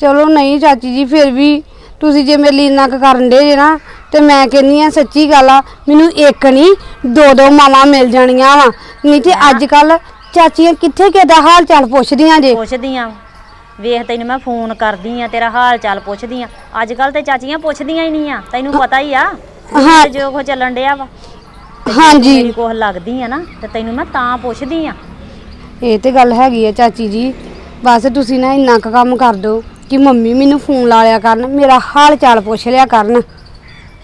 ਚਲੋ ਨਹੀਂ ਚਾਚੀ ਜੀ ਫਿਰ ਵੀ ਤੁਸੀਂ ਜੇ ਮੇਰੇ ਲਈ ਇੰਨਾ ਕੁ ਕਰਨ ਦੇ ਜੇ ਨਾ ਤੇ ਮੈਂ ਕਹਿੰਨੀ ਆ ਸੱਚੀ ਗੱਲ ਆ ਮੈਨੂੰ ਇੱਕ ਨਹੀਂ ਦੋ ਦੋ ਮਾਵਾਂ ਮਿਲ ਜਾਣੀਆਂ ਵਾ। ਨਹੀਂ ਤੇ ਅੱਜ ਕੱਲ ਚਾਚੀਆਂ ਕਿੱਥੇ ਕਿਹਦਾ ਹਾਲ ਚਾਲ ਪੁੱਛਦੀਆਂ ਜੇ? ਪੁੱਛਦੀਆਂ। ਵੇਖ ਤੈਨੂੰ ਮੈਂ ਫੋਨ ਕਰਦੀ ਆ ਤੇਰਾ ਹਾਲ ਚਾਲ ਪੁੱਛਦੀ ਆ ਅੱਜ ਕੱਲ ਤੇ ਚਾਚੀਆਂ ਪੁੱਛਦੀਆਂ ਹੀ ਨਹੀਂ ਆ ਤੈਨੂੰ ਪਤਾ ਹੀ ਆ ਹਾਂ। ਤੇ ਜੋ ਕੋ ਚੱਲਣ ਡਿਆ ਵਾ। ਹਾਂਜੀ। ਮੇਰੀ ਕੋਹ ਲੱਗਦੀ ਆ ਨਾ ਤੇ ਤੈਨੂੰ ਮੈਂ ਤਾਂ ਪੁੱਛਦੀ ਆ। ਇਹ ਤੇ ਗੱਲ ਹੈਗੀ ਹੈ ਚਾਚੀ ਜੀ। ਬਸ ਤੁਸੀਂ ਨਾ ਇੰਨਾ ਕੁ ਕੰਮ ਕਰ ਦਿਓ ਕਿ ਮੰਮੀ ਮੈਨੂੰ ਫੋਨ ਲਾ ਲਿਆ ਕਰਨ ਮੇਰਾ ਹਾਲ ਚਾਲ ਪੁੱਛ ਲਿਆ ਕਰਨ।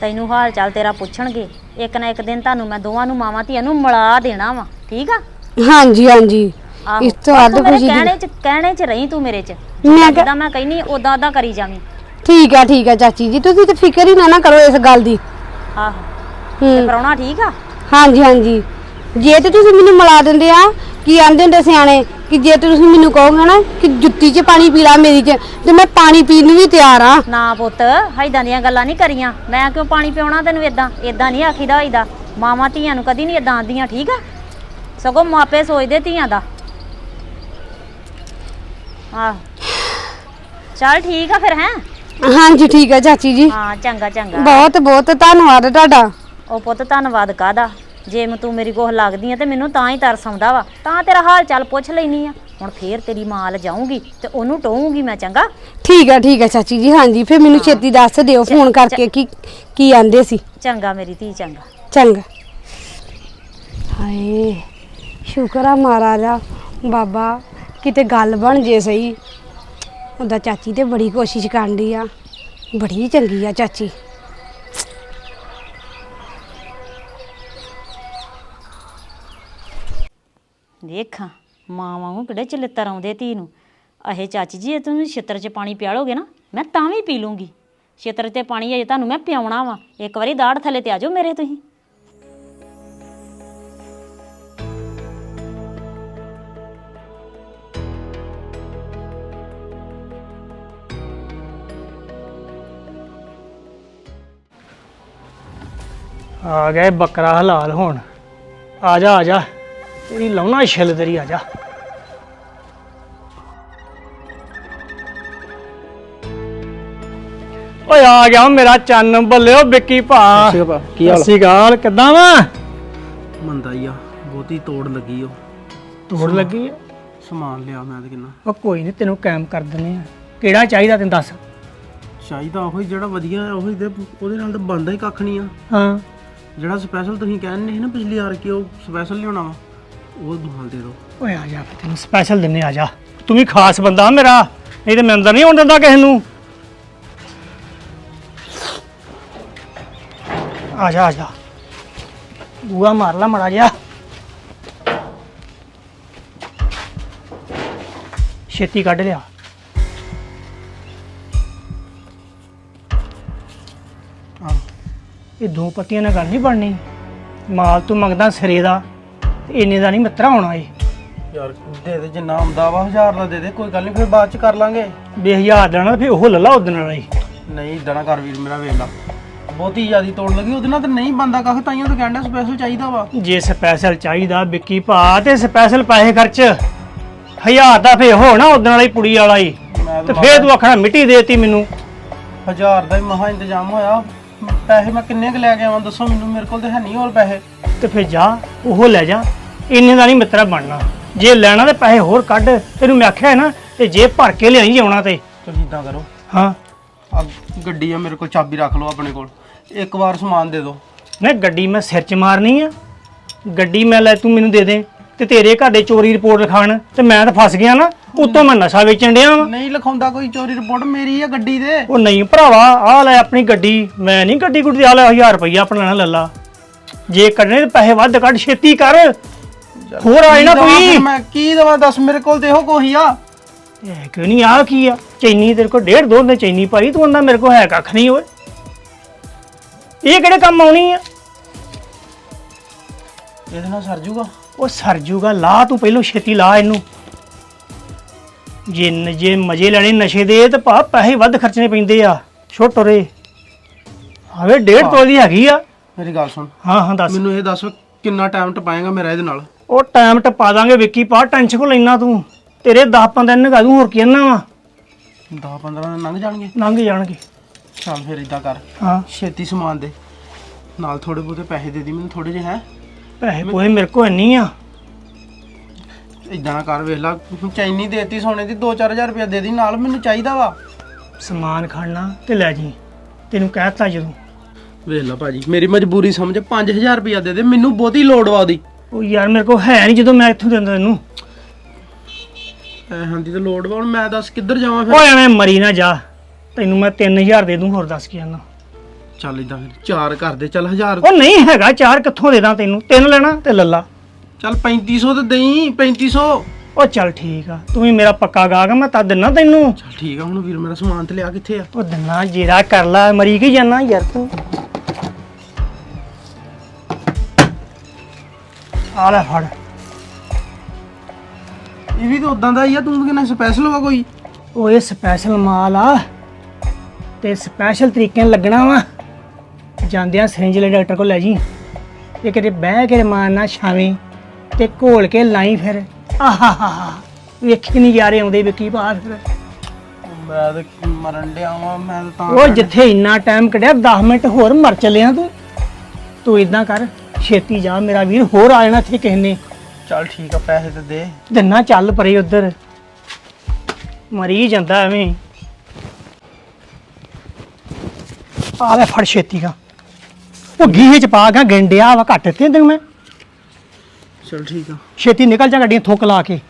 ਤੈਨੂੰ ਹਾਲ ਚਾਲ ਤੇਰਾ ਪੁੱਛਣਗੇ। ਇੱਕ ਨਾ ਇੱਕ ਦਿਨ ਤੁਹਾਨੂੰ ਮੈਂ ਦੋਵਾਂ ਨੂੰ ਮਾਵਾਂ ਧੀਆਂ ਨੂੰ ਮਿਲਾ ਦੇਣਾ ਵਾ। ਠੀਕ ਆ? ਹਾਂਜੀ ਹਾਂਜੀ। ਆਹੋ। ਇਸ ਤੋਂ ਪਰ ਵੱਧ ਤੂੰ ਮੇਰੇ ਖੁਸ਼ੀ ਦੀ ਕਹਿਣੇ ਚ ਕਹਿਣੇ ਚ ਰਹੀ ਤੂੰ ਮੇਰੇ ਚ। ਮੈਂ ਕਿਹਾ- ਜਿੱਦਾਂ ਮੈਂ ਕਹਿੰਨੀ ਉਦਾਂ ਉਦਾਂ ਕਰੀ ਜਾਵੀਂ। ਠੀਕ ਆ ਠੀਕ ਆ ਚਾਚੀ ਜੀ। ਤੁਸੀਂ ਤੇ ਫਿਕਰ ਹੀ ਨਾ ਨਾ ਕਰੋ ਇਸ ਗੱਲ ਦੀ। ਆਹੋ। ਤੇ ਹੂੰ। ਪਰੌਣਾ ਠੀਕ ਆ? ਹਾਂਜੀ ਹਾਂਜੀ। ਜੇ ਤੇ ਤੁਸੀਂ ਮੈਨੂੰ ਮਿਲਾ ਦਿੰਦੇ ਆ ਕੀ ਆਂਦੇ ਹੁੰਦੇ ਸਿਆਣੇ? ਕਿ ਜੇ ਤੁਸੀਂ ਮੈਨੂੰ ਕਹੋਗੇ ਨਾ ਕਿ ਜੁੱਤੀ 'ਚ ਪਾਣੀ ਪੀ ਲਾ ਮੇਰੀ 'ਚ ਤੇ ਮੈਂ ਪਾਣੀ ਪੀਣ ਨੂੰ ਵੀ ਤਿਆਰ ਆ। ਨਾ ਪੁੱਤ ਹੈਦਾਂ ਦੀਆਂ ਗੱਲਾਂ ਨਹੀਂ ਕਰੀਆਂ। ਮੈਂ ਕਿਉਂ ਪਾਣੀ ਪਿਉਣਾ ਤੈਨੂੰ ਇਦਾਂ ਇਦਾਂ ਨਹੀਂ ਆਖੀਦਾ ਹੋਈਦਾ। ਮਾਵਾਂ ਧੀਆਂ ਨੂੰ ਕਦੀ ਨਹੀਂ ਇਦਾਂ ਆਂਦੀਆਂ ਠੀਕ ਆ? ਸਗੋਂ ਮਾਪੇ ਸੋਚਦੇ ਧੀਆਂ ਦਾ। ਆਹ। ਚੱਲ ਠੀਕ ਆ ਫਿਰ ਹੈ? ਹਾਂਜੀ ਠੀਕ ਆ ਚਾਚੀ ਜੀ। ਹਾਂ ਚੰਗਾ ਚੰਗਾ। ਬਹੁਤ ਬਹੁਤ ਧੰਨਵਾਦ ਤੁਹਾਡਾ। ਉਹ ਪੁੱਤ ਧੰਨਵਾਦ ਕਾਦਾ ਜੇ ਮੈਂ ਤੂੰ ਮੇਰੀ ਕੋਹ ਲੱਗਦੀ ਆ ਤੇ ਮੈਨੂੰ ਤਾਂ ਹੀ ਤਰਸ ਆਉਂਦਾ ਵਾ ਤਾਂ ਤੇਰਾ ਹਾਲ ਚਾਲ ਪੁੱਛ ਲੈਣੀ ਆ। ਹੁਣ ਫੇਰ ਤੇਰੀ ਮਾਂ ਲ ਜਾਊਂਗੀ ਤੇ ਉਹਨੂੰ ਟੋਊਂਗੀ ਮੈਂ ਚੰਗਾ? ਠੀਕ ਆ ਠੀਕ ਆ ਚਾਚੀ ਜੀ ਹਾਂਜੀ ਫਿਰ ਮੈਨੂੰ ਛੇਤੀ ਦੱਸ ਦਿਓ ਫੋਨ ਕਰਕੇ ਕੀ ਕੀ ਆਂਦੇ ਸੀ। ਚੰਗਾ ਮੇਰੀ ਧੀ ਚੰਗਾ। ਚੰਗਾ। ਹਾਏ ਸ਼ੁਕਰ ਆ ਮਹਾਰਾਜਾ ਬਾਬਾ ਕਿਤੇ ਗੱਲ ਬਣ ਜੇ ਸਹੀ। ਉਹਦਾ ਚਾਚੀ ਤੇ ਬੜੀ ਕੋਸ਼ਿਸ਼ ਕਰਦੀ ਆ। ਬੜੀ ਚੰਗੀ ਆ ਚਾਚੀ। ਵੇਖਾਂ, ਮਾਂ ਵਾਂਗੂ ਕਿਹੜੇ ਚਲਿੱਤਰ ਆਉਂਦੇ ਧੀ ਨੂੰ। ਅਹੇ ਚਾਚੀ ਜੀ, ਇਹ ਤੁਸੀਂ ਛਿੱਤਰ 'ਚ ਪਾਣੀ ਪਿਆਲੋਗੇ ਨਾ, ਮੈਂ ਤਾਂ ਵੀ ਪੀ ਲੂੰਗੀ। ਛਿੱਤਰ 'ਤੇ ਪਾਣੀ ਅਜੇ ਤੁਹਾਨੂੰ ਮੈਂ ਪਿਆਉਣਾ ਵਾ। ਇੱਕ ਵਾਰੀ ਦਾੜ ਥੱਲੇ ਤੇ ਆਜੋ ਮੇਰੇ ਤੁਸੀਂ। ਆ ਗਏ ਬੱਕਰਾ ਹਲਾਲ ਹੋਣ। ਆ ਜਾ ਆ ਜਾ। ਤੇਰੀ ਲਾਉਣਾ ਛਿੱਲ ਤੇਰੀ ਆ ਜਾ। ਓਏ ਆ ਗਿਆ ਮੇਰਾ ਚੰਨ ਬੱਲਿਓ ਵਿੱਕੀ ਭਾ। ਸਤਿ ਸ਼੍ਰੀ ਅਕਾਲ, ਕੀ ਹਾਲ? ਸਤਿ ਸ਼੍ਰੀ ਅਕਾਲ ਕਿੱਦਾਂ ਵਾ? ਮੰਦਾ ਹੀ ਆ ਬਹੁਤੀ ਤੋੜ ਲੱਗੀ ਉਹ। ਤੋੜ ਲੱਗੀ ਆ? ਸਮਾਨ ਲਿਆ ਮੈਂ ਤੇ ਕਿੰਨਾ। ਉਹ ਕੋਈ ਨਹੀਂ ਤੈਨੂੰ ਕਾਇਮ ਕਰ ਦਿੰਦੇ ਆ। ਕਿਹੜਾ ਚਾਹੀਦਾ ਤੈਨੂੰ ਦੱਸ? ਚਾਹੀਦਾ ਉਹੀ ਜਿਹੜਾ ਵਧੀਆ ਹੈ ਉਹੀ ਤੇ ਉਹਦੇ ਨਾਲ ਤਾਂ ਬਣਦਾ ਹੀ ਕੱਖ ਨਹੀਂ ਆ। ਹਾਂ। ਜਿਹੜਾ ਸਪੈਸ਼ਲ ਤੁਸੀਂ ਕਹਿੰਦੇ ਸੀ ਨਾ ਪਿਛਲੀ ਵਾਰ ਕਿ ਉਹ ਸਪੈਸ਼ਲ ਲਿਆਉਣਾ ਵਾ। ਉਹ ਮਾਲ ਦੇ ਦਿਓ। ਓਏ ਆ ਜਾ, ਫਿਰ ਤੈਨੂੰ ਸਪੈਸ਼ਲ ਦਿੰਨੇ ਆ ਜਾ। ਤੂੰ ਵੀ ਖਾਸ ਬੰਦਾ ਮੇਰਾ, ਨਹੀਂ ਤੇ ਮੈਂ ਅੰਦਰ ਨਹੀਂ ਆਉਣ ਦਿੰਦਾ ਕਿਸੇ ਨੂੰ। ਆ ਜਾ ਆ ਜਾ। ਬੂਆ ਮਾਰ ਲਾ ਮੜਾ ਜਾ ਛੇਤੀ ਕੱਢ ਲਿਆ। ਆ ਇਹ ਦੋ ਪੱਤੀਆਂ ਨਾਲ ਗੱਲ ਨਹੀਂ ਬਣਨੀ। ਮਾਲ ਤੂੰ ਮੰਗਦਾ ਸਿਰੇ ਦਾ। ਤੇ ਇੰਨੇ ਦਾ ਨਹੀਂ ਮਿੱਤਰਾ ਹੋਣਾ ਏ ਯਾਰ ਦੇ ਦੇ ਜਿੰਨਾ ਆਉਂਦਾ ਵਾ 1000 ਦਾ ਦੇ ਦੇ ਕੋਈ ਗੱਲ ਨਹੀਂ ਫਿਰ ਬਾਅਦ ਚ ਕਰ ਲਾਂਗੇ। ਵੀ ਹਜ਼ਾਰ ਲੈਣਾ ਫਿਰ ਉਹ ਲੱਲਾ ਉਦਣ ਵਾਲਾ ਹੀ। ਨਹੀਂ ਇਦਾਂ ਨਾ ਕਰ ਵੀਰ ਮੇਰਾ ਵੇਖ ਲਾ। ਬਹੁਤੀ ਜ਼ਿਆਦੀ ਤੋੜ ਲੱਗੀ ਉਹਦੇ ਨਾਲ ਤਾਂ ਨਹੀਂ ਬੰਦਾ ਕੱਖ ਤਾਈਆਂ ਤਾਂ ਕਹਿੰਦਾ ਸਪੈਸ਼ਲ ਚਾਹੀਦਾ ਵਾ। ਜੇ ਸਪੈਸ਼ਲ ਚਾਹੀਦਾ ਵਿੱਕੀ ਭਾ ਤੇ ਸਪੈਸ਼ਲ ਪੈਸੇ ਖਰਚ। ਹਜ਼ਾਰ ਦਾ ਫੇ ਹੋਣਾ ਉਦਣ ਵਾਲਾ ਹੀ ਪੁੜੀ ਵਾਲਾ ਹੀ। ਮੈਂ ਤੇ ਫੇਰ ਤੂੰ ਆਖਣਾ ਮਿੱਟੀ ਦੇਤੀ ਮੈਨੂੰ। 1000 ਦਾ ਹੀ ਮਹਾ ਇੰਤਜ਼ਾਮ ਹੋਇਆ। ਪੈਸੇ ਮੈਂ ਕਿੰਨੇ ਕੁ ਲੈ ਕੇ ਆਵਾਂ ਦੱਸੋ ਮੈਨੂੰ ਮੇਰੇ ਕੋਲ ਤੇ ਹੈ ਨਹੀਂ ਹੋਰ ਪੈਸੇ। ਤੇ ਫੇਰ ਜਾ ਉਹ ਲੈ ਜਾ। ਇੰਨੇ ਦਾ ਨਹੀਂ ਮਿੱਤਰਾ ਬਣਨਾ। ਜੇ ਲੈਣਾ ਤੇ ਪੈਸੇ ਹੋਰ ਕੱਢ ਤੈਨੂੰ ਮੈਂ ਆਖਿਆ ਹੈ ਨਾ ਤੇ ਜੇ ਭਰ ਕੇ ਲਿਆਈ ਆਉਣਾ ਤੇ। ਤੁਸੀਂ ਇਦਾਂ ਕਰੋ। ਹਾਂ। ਆ ਗੱਡੀ ਆ ਮੇਰੇ ਕੋਲ ਚਾਬੀ ਰੱਖ ਲਓ ਆਪਣੇ ਕੋਲ। ਇੱਕ ਵਾਰ ਸਮਾਨ ਦੇ ਦਿਓ। ਨਹੀਂ ਗੱਡੀ ਮੈਂ ਸਿਰ 'ਚ ਮਾਰਨੀ ਆ। ਗੱਡੀ ਮੈਂ ਲੈ ਤੂੰ ਮੈਨੂੰ ਦੇ ਦੇ। ਤੇ ਤੇਰੇ ਘਰ ਦੇ ਚੋਰੀ ਰਿਪੋਰਟ ਲਿਖਾਣ ਤੇ ਮੈਂ ਤਾਂ ਫਸ ਗਿਆ ਨਾ। ਉਤੋਂ ਮੈਂ ਨਸ਼ਾ ਵੇਚਣ ਡਿਆ ਵਾਂ। ਨਹੀਂ ਲਿਖਾਉਂਦਾ ਕੋਈ ਚੋਰੀ ਰਿਪੋਰਟ ਮੇਰੀ ਆ ਗੱਡੀ ਦੇ। ਉਹ ਨਹੀਂ ਭਰਾਵਾ ਆ ਲੈ ਆਪਣੀ ਗੱਡੀ। ਮੈਂ ਨਹੀਂ ਗੱਡੀ ਗੁੱਡੀ ਆ ਲੈ 1000 ਰੁਪਈਆ ਆਪਣਾ ਨਾ ਲੱਲਾ ਜੇ ਕੱਢਣੇ ਤੇ ਪੈਸੇ ਵੱਧ ਕੱਢ ਛੇਤੀ ਕਰ। ਹੋਰ ਆਏ ਨਾ ਕੋਈ ਮੈਂ ਕੀ ਦਵਾਂ ਦੱਸ ਮੇਰੇ ਕੋਲ ਤੇ ਇਹੋ ਕੋਈ ਆ। ਇਹ ਕਿਉਂ ਨਹੀਂ ਆ ਕੀ ਆ? ਚੈਨੀ ਤੇਰੇ ਕੋਲ ਡੇਢ ਦੋ ਨੇ ਚੈਨੀ ਪਾਈ ਤੂੰ ਆਂਦਾ ਮੇਰੇ ਕੋਲ ਹੈ ਕੱਖ ਨਹੀਂ ਓਏ। ਇਹ ਕਿਹੜੇ ਕੰਮ ਆਉਣੀ ਆ? ਇਹਦੇ ਨਾਲ ਸਰ ਜੂਗਾ। ਉਹ ਸਰ ਜੂਗਾ ਲਾ ਤੂੰ ਪਹਿਲੋਂ ਛੇਤੀ ਲਾ ਇਹਨੂੰ। ਜੇ ਜੇ ਮਜ਼ੇ ਲੈਣੇ ਨਸ਼ੇ ਦੇ ਤੇ ਭਾ ਪੈਸੇ ਵੱਧ ਖਰਚਣੇ ਪੈਂਦੇ ਆ ਛੋਟੋ ਰੇ। ਆਵੇ ਡੇਢ ਤੋਲੇ ਦੀ ਹੈਗੀ ਆ। ਮੇਰੀ ਗੱਲ ਸੁਣ। ਹਾਂ ਹਾਂ ਦੱਸ। ਮੈਨੂੰ ਇਹ ਦੱਸ ਕਿੰਨਾ ਟਾਈਮ ਟਪਾਏਗਾ ਮੇਰਾ ਇਹਦੇ ਨਾਲ? ਉਹ ਟਾਈਮ ਟਪਾ ਦਾਂਗੇ ਵਿੱਕੀ ਪਾ ਟੈਨਸ਼ਨ ਕੋ ਲੈਣਾ ਤੂੰ? ਤੇਰੇ 10 15 ਦਿਨ ਨਗਾ ਦੂੰ ਹੋਰ ਕੀ ਨਾ ਵਾ? 10 15 ਦਿਨ ਲੰਘ ਜਾਣਗੇ। ਲੰਘ ਜਾਣਗੇ। ਚੱਲ ਫਿਰ ਇਦਾਂ ਕਰ ਹਾਂ। ਛੇਤੀ ਸਮਾਨ ਦੇ। ਨਾਲ ਥੋੜੇ ਬਹੁਤੇ ਪੈਸੇ ਦੇ ਦੀ ਮੈਨੂੰ ਥੋੜੇ ਜਿਹੇ ਹੈ। ਪੈਸੇ ਪੋਏ ਮੇਰੇ ਕੋਲ ਨਹੀਂ ਆ। ਇਦਾਂ ਨਾ ਕਰ ਵੇਖ ਲਾ ਚੈਨੀ ਦੇਤੀ ਸੋਨੇ ਦੀ 2-4000 ਰੁਪਏ ਦੇ ਦੀ ਨਾਲ ਮੈਨੂੰ ਚਾਹੀਦਾ ਵਾ। ਸਮਾਨ ਖੜਨਾ ਤੇ ਲੈ ਜੀ। ਤੈਨੂੰ ਕਹਿਤਾ ਜਦੋਂ। ਵੇਖ ਲਾ ਭਾਜੀ ਮੇਰੀ ਮਜਬੂਰੀ ਸਮਝ 5000 ਰੁਪਏ ਦੇ ਦੇ ਮੈਨੂੰ ਬਹੁਤੀ ਲੋੜ ਵਾ ਉਹਦੀ। ਉਹ ਯਾਰ ਮੇਰੇ ਕੋਲ ਹੈ ਨਹੀਂ ਜਦੋਂ ਮੈਂ ਇੱਥੋਂ ਦਿੰਦਾ ਤੈਨੂੰ ਪੈਸਿਆਂ ਦੀ ਤਾਂ ਲੋੜ ਵਾ ਹੁਣ ਮੈਂ ਦੱਸ ਕਿੱਧਰ ਜਾਵਾਂ ਫਿਰ? ਓ ਐਵੇਂ ਮਰੀ ਨਾ ਜਾ। ਤੈਨੂੰ ਮੈਂ 3000 ਦੇ ਦੂੰ ਹੋਰ ਦੱਸ ਕੀ ਆਨਾ। ਚੱਲ ਇਦਾਂ ਫਿਰ ਚਾਰ ਕਰ ਦੇ ਚੱਲ 1000 ਉਹ ਨਹੀਂ ਹੈਗਾ ਚਾਰ ਕਿੱਥੋਂ ਦੇ ਦਾਂ ਤੈਨੂੰ? ਤਿੰਨ ਲੈਣਾ ਤੇ ਲੱਲਾ ਚੱਲ 3500 ਤੇ ਦੇਈ 3500 ਉਹ ਚੱਲ ਠੀਕ ਆ ਤੂੰ ਵੀ ਮੇਰਾ ਪੱਕਾ ਗਾਹਕ ਆ, ਮੈਂ ਤਾਂ ਦਿੰਨਾ ਤੈਨੂੰ। ਚੱਲ ਠੀਕ ਆ ਹੁਣ ਵੀਰ ਮੇਰਾ ਸਮਾਨ ਤੇ ਲਿਆ ਕਿੱਥੇ ਆ? ਉਹ ਦਿੰਨਾ ਜੀਰਾ ਕਰ ਲਾ ਮਰੀ ਕੀ ਜਾਨਾ ਯਾਰ ਤੂੰ। ਆ ਲੈ ਫੜ। ਇਹ ਵੀ ਤਾਂ ਉਦਾਂ ਦਾ ਹੀ ਆ ਤੂੰ ਕਿੰਨਾ ਸਪੈਸ਼ਲ ਵਾ ਕੋਈ? ਉਹ ਇਹ ਸਪੈਸ਼ਲ ਮਾਲ ਆ ਤੇ ਸਪੈਸ਼ਲ ਤਰੀਕੇ ਨਾਲ ਲੱਗਣਾ ਵਾ। ਜਾਂਦਿਆਂ ਸਿਰਿੰਜ ਵਾਲੇ ਡਾਕਟਰ ਕੋਲ ਲੈ ਜੀ। ਇਹ ਕਿਤੇ ਬਹਿ ਕੇ ਮਾਰਨਾ ਛਾਵੇਂ ਤੇ ਘੋਲ ਕੇ ਲਾਈ ਫਿਰ। ਆਹਾਹਾ ਵੇਖੀ ਨਹੀਂ ਯਾਰੇ ਆਉਂਦੇ ਵੇਖੀ ਬਾਹਰ ਫਿਰ। ਮੈਂ ਤਾਂ ਮਰਨ ਡਿਆ ਵਾਂ ਮੈਂ ਤਾਂ ਉਹ ਜਿੱਥੇ ਇੰਨਾ ਟਾਈਮ ਕੱਢਿਆ 10 ਮਿੰਟ ਹੋਰ ਮਰ ਚੱਲਿਆ ਤੂੰ। ਤੂੰ ਇਦਾਂ ਕਰ ਛੇਤੀ ਜਾ ਮੇਰਾ ਵੀਰ ਹੋਰ ਆ ਜਾਣਾ ਇੱਥੇ ਕਿਸੇ ਨੇ। ਚੱਲ ਠੀਕ ਆ ਪੈਸੇ ਤੇ ਦੇ। ਦਿਨਾ ਚੱਲ ਪਰੇ ਉਧਰ। ਮਰੀ ਜਾਂਦਾ ਐਵੇਂ। ਆ ਲੈ ਫੜ ਛੇਤੀ ਦਾ ਉਹ ਗੀਹੇ ਚ ਪਾ ਗਾ ਗੰਡਿਆ ਵਾ ਘੱਟ ਤੇ ਤੈਨੂੰ ਮੈਂ। ਚੱਲ ਠੀਕ ਆ। ਛੇਤੀ ਨਿਕਲ ਜਾ ਗੱਡੀਆਂ ਥੁੱਕ ਲਾ ਕੇ।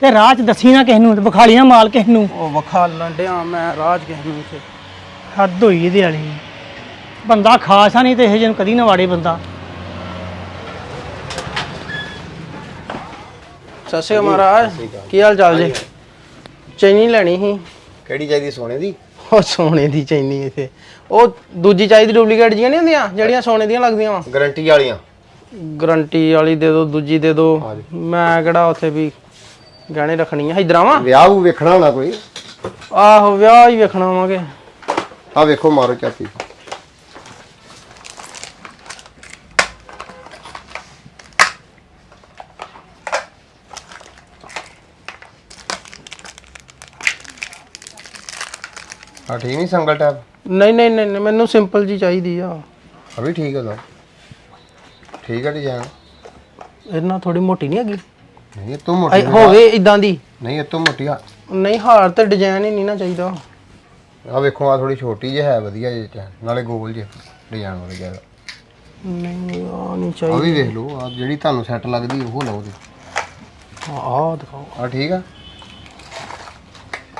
ਤੇ ਰਾਹ ਚ ਦੱਸੀ ਨਾ ਕਿਸ ਨੂੰ ਵਿਖਾਲੀ ਨਾ ਮਾਲ ਕਿਸ ਨੂੰ। ਉਹ ਵਖਾ ਲੰਡਿਆ ਮੈਂ ਰਾਜ ਕਿਸੇ ਨੂੰ ਇੱਥੇ। ਹੱਦ ਹੋਈ ਇਹਦੇ ਵਾਲੀ। ਬੰਦਾ ਖਾਸ ਆ ਨਹੀਂ ਤੇ ਇਹ ਜਿਹਨੂੰ ਕਦੀ ਨਾ ਵਾੜੇ ਬੰਦਾ। ਸਤਿ ਸ਼੍ਰੀ ਅਕਾਲ ਮਹਾਰਾਜ ਕੀ ਹਾਲ ਚਾਲ ਜੀ? ਚੈਨੀ ਲੈਣੀ ਸੀ। ਕਿਹੜੀ ਚਾਹੀਦੀ ਸੋਨੇ ਦੀ? ਉਹ ਸੋਨੇ ਦੀ ਚੈਨੀ ਇੱਥੇ। ਉਹ ਦੂਜੀ ਚਾਹੀਦੀ ਡੁਪਲੀਕੇਟ ਜੀਆਂ ਨਹੀਂ ਹੁੰਦੀਆਂ ਜਿਹੜੀਆਂ ਸੋਨੇ ਦੀਆਂ ਲੱਗਦੀਆਂ ਵਾ? ਗਾਰੰਟੀ ਵਾਲੀਆਂ। ਗਰੰਟੀ ਵਾਲੀ ਦੇ ਦਿਓ ਦੂਜੀ ਦੇ ਦਿਓ। ਮੈਂ ਕਿਹੜਾ ਉੱਥੇ ਵੀ ਗਹਿਣੇ ਰੱਖਣੀ ਆ ਆਵਾਂ? ਵਿਆਹ ਉਹ ਵੇਖਣਾ ਹੋਣਾ ਕੋਈ? ਆਹੋ ਵਿਆਹ ਹੀ ਵੇਖਣਾ ਆਵਾਂਗੇ ਆ ਵੇਖੋ ਮਾਰੋ ਚਾਤੀ ਆ ਠੀਕ ਨਹੀਂ ਸੰਗਲ ਟੈਪ ਨਹੀਂ ਨਹੀਂ ਨਹੀਂ ਨਹੀਂ, ਮੈਨੂੰ ਸਿੰਪਲ ਜੀ ਚਾਹੀਦੀ ਆ। ਆ ਵੀ ਠੀਕ ਹੈ ਤਾਂ। ਠੀਕ ਹੈ ਡਿਜ਼ਾਈਨ ਇਹਨਾਂ ਥੋੜੀ ਮੋਟੀ ਨਹੀਂ ਹੈਗੀ? ਨਹੀਂ ਇਹ ਤੋਂ ਮੋਟੀ ਐ, ਹੋਵੇ ਇਦਾਂ ਦੀ। ਨਹੀਂ ਇਹ ਤੋਂ ਮੋਟੀ ਆ। ਨਹੀਂ ਹਾਰ ਤੇ ਡਿਜ਼ਾਈਨ ਹੀ ਨਹੀਂ ਨਾ ਚਾਹੀਦਾ। ਆ ਵੇਖੋ ਆ ਥੋੜੀ ਛੋਟੀ ਜਿਹੀ ਹੈ ਵਧੀਆ ਜਿਹੀ ਚੈਨ ਨਾਲੇ ਗੋਲ ਜਿਹੀ ਡਿਜ਼ਾਈਨ ਵਾਲੀ ਜ਼ਿਆਦਾ ਨਹੀਂ ਆ ਨਹੀਂ ਆ ਚਾਹੀਦੀ। ਵੀ ਵੇਖ ਲਓ ਆ ਜਿਹੜੀ ਤੁਹਾਨੂੰ ਸੈੱਟ ਲੱਗਦੀ ਉਹ ਲਓ ਜੀ। ਆਹ ਦਿਖਾਓ। ਆ ਠੀਕ ਆ?